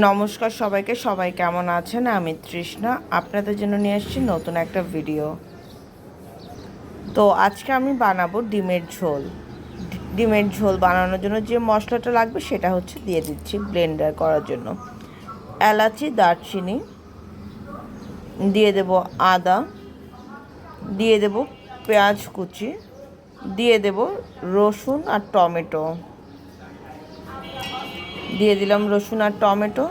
নমস্কার সবাইকে, সবাই কেমন আছেন? আমি তৃষ্ণা, আপনাদের জন্য নিয়ে এসেছি নতুন একটা ভিডিও তো আজকে আমি বানাবো ডিমের ঝোল। ডিমের ঝোল বানানোর জন্য যে মশলাটা লাগবে সেটা হচ্ছে দিয়ে দিচ্ছি ব্লেন্ডার করার জন্য। এলাচি, দারচিনি, দিয়ে দেব আদা, দিয়ে দেব পেঁয়াজ কুচি, দিয়ে দেব রসুন আর টমেটো। দিয়ে দিলাম রসুন আর টমেটো।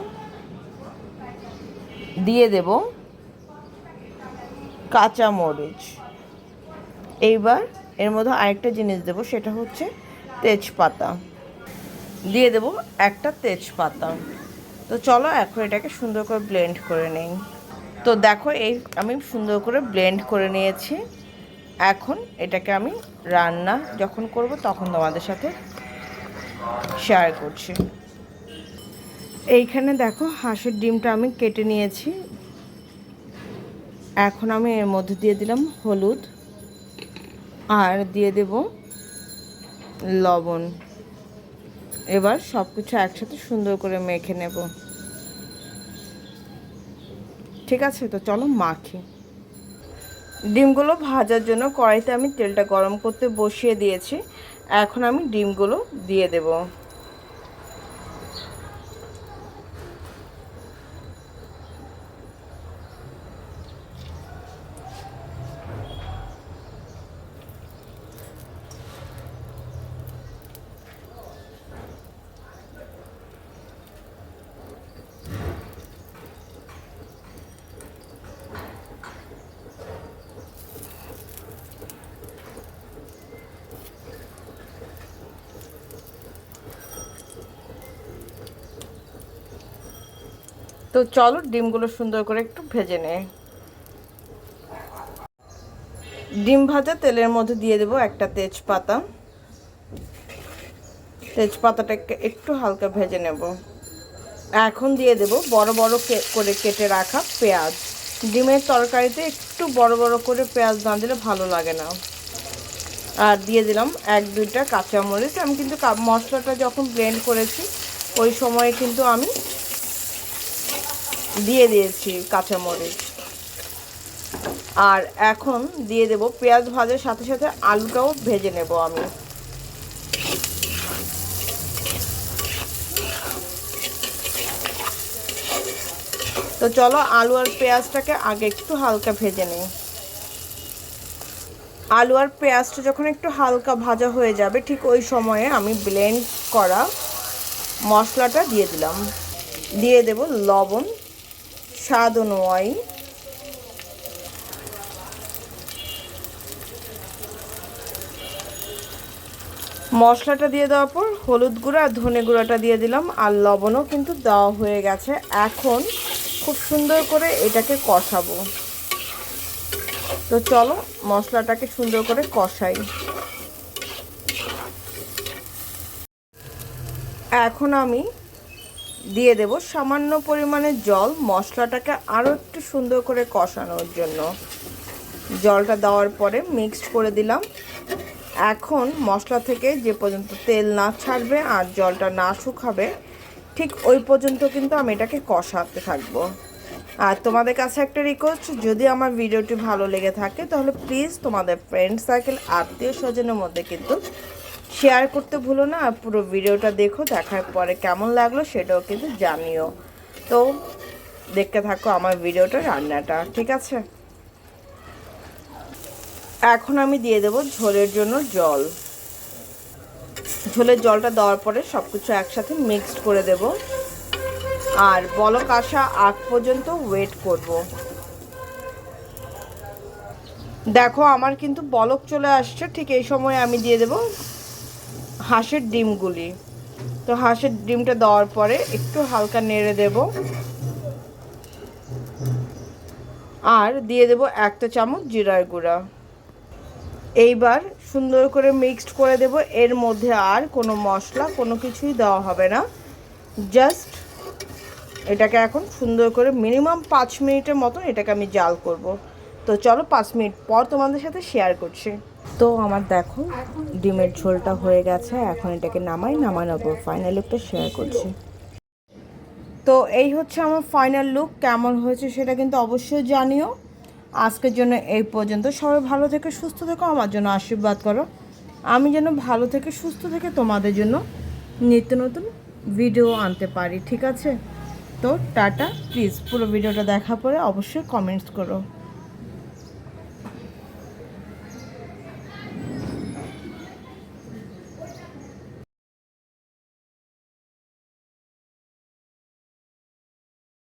দিয়ে দেব কাঁচা মরিচ এইবার এর মধ্যে আরেকটা জিনিস দেব, সেটা হচ্ছে তেজপাতা। দিয়ে দেব একটা তেজপাতা। তো চলো এখন এটাকে সুন্দর করে ব্লেন্ড করে নেই। তো দেখো এই আমি সুন্দর করে ব্লেন্ড করে নিয়েছি। এখন এটাকে আমি রান্না যখন করব তখন তোমাদের সাথে শেয়ার করছি। এইখানে দেখো হাঁসের ডিমটা আমি কেটে নিয়েছি। এখন আমি এর মধ্যে দিয়ে দিলাম হলুদ আর দিয়ে দেব লবণ। এবার সব কিছু একসাথে সুন্দর করে মেখে নেব। ঠিক আছে, তো চলো মাখি। ডিমগুলো ভাজার জন্য কড়াইতে আমি তেলটা গরম করতে বসিয়ে দিয়েছি। এখন আমি ডিমগুলো দিয়ে দেবো। তো চলো ডিমগুলো সুন্দর করে একটু ভেজে নে। ডিম ভাজা তেলের মধ্যে দিয়ে দেবো একটা তেজপাতা। তেজপাতাটাকে একটু হালকা ভেজে নেব। এখন দিয়ে দেব বড় বড় করে কেটে রাখা পেঁয়াজ। ডিমের তরকারিতে একটু বড় বড় করে পেঁয়াজ না দিলে ভালো লাগে না। আর দিয়ে দিলাম এক দুইটা কাঁচামরিচ। আমি কিন্তু মশলাটা যখন ব্লেন্ড করেছি, ওই সময়ে কিন্তু আমি দিয়ে দিয়েছি কাঁচামরিচ। আর এখন দিয়ে দেব পেঁয়াজ ভাজার সাথে সাথে আলুটাও ভেজে নেব আমি। তো চলো আলু আর পেঁয়াজটাকে আগে একটু হালকা ভেজে নিই। আলু আর পেঁয়াজটা যখন একটু হালকা ভাজা হয়ে যাবে, ঠিক ওই সময়ে আমি ব্লেন্ড করা মশলাটা দিয়ে দিলাম। দিয়ে দেব লবণ স্বাদ অনুযায়ী মশলাটা দিয়ে দেওয়ার পর হলুদ গুঁড়া আর ধনে গুঁড়াটা দিয়ে দিলাম আর লবণও কিন্তু দেওয়া হয়ে গেছে। এখন খুব সুন্দর করে এটাকে কষাবো। তো চলো মশলাটাকে সুন্দর করে কষাই। এখন আমি দিয়ে দেব। সামান্য পরিমাণে জল, মশলাটাকে আরও একটু সুন্দর করে কষানোর জন্য। জলটা দেওয়ার পরে মিক্সড করে দিলাম। এখন মশলা থেকে যে পর্যন্ত তেল না ছাড়বে আর জলটা না শুকাবে, ঠিক ওই পর্যন্ত কিন্তু আমি এটাকে কষাতে থাকব। আর তোমাদের কাছে একটা রিকোয়েস্ট যদি আমার ভিডিওটি ভালো লেগে থাকে, তাহলে প্লিজ তোমাদের ফ্রেন্ড সার্কেল আত্মীয় স্বজনের মধ্যে কিন্তু শেয়ার করতে ভুলো না আর পুরো ভিডিওটা দেখো, দেখার পরে কেমন লাগল সেটাও কিন্তু জানিও। তো দেখতে থাকো আমার ভিডিওটা, রান্নাটা, ঠিক আছে? এখন আমি দিয়ে দেবো ঝোলের জন্য জল। ঝোলের জলটা দেওয়ার পরে সব কিছু একসাথে মিক্সড করে দেব। আর বলক আসা আগ পর্যন্ত ওয়েট করব। দেখো আমার কিন্তু বলক চলে আসছে, ঠিক এই সময় আমি দিয়ে দেব হাঁসের ডিমগুলি। তো হাঁসের ডিমটা দেওয়ার পরে একটু হালকা নেড়ে দেব। আর দিয়ে দেব একটা চামচ জিরার গুঁড়া। এইবার সুন্দর করে মিক্সড করে দেব। এর মধ্যে আর কোনো মশলা, কোনো কিছুই দেওয়া হবে না। জাস্ট এটাকে এখন সুন্দর করে মিনিমাম পাঁচ মিনিটের মতন এটাকে আমি জাল করব। তো চলো পাঁচ মিনিট পর তোমাদের সাথে শেয়ার করছি। তো আমার দেখো, ডিমের ঝোলটা হয়ে গেছে, এখন এটাকে নামাই, নামানোর পর ফাইনাল লুকটা শেয়ার করছি। তো এই হচ্ছে আমার ফাইনাল লুক কেমন হয়েছে সেটা কিন্তু অবশ্যই জানিও। আজকের জন্য এই পর্যন্ত। সবাই ভালো থেকে সুস্থ থেকো, আমার জন্য আশীর্বাদ করো। আমি যেন ভালো থেকে সুস্থ থেকে তোমাদের জন্য নিত্য নতুন ভিডিও আনতে পারি, ঠিক আছে? তো টাটা প্লিজ পুরো ভিডিওটা দেখার পরে অবশ্যই কমেন্টস করো।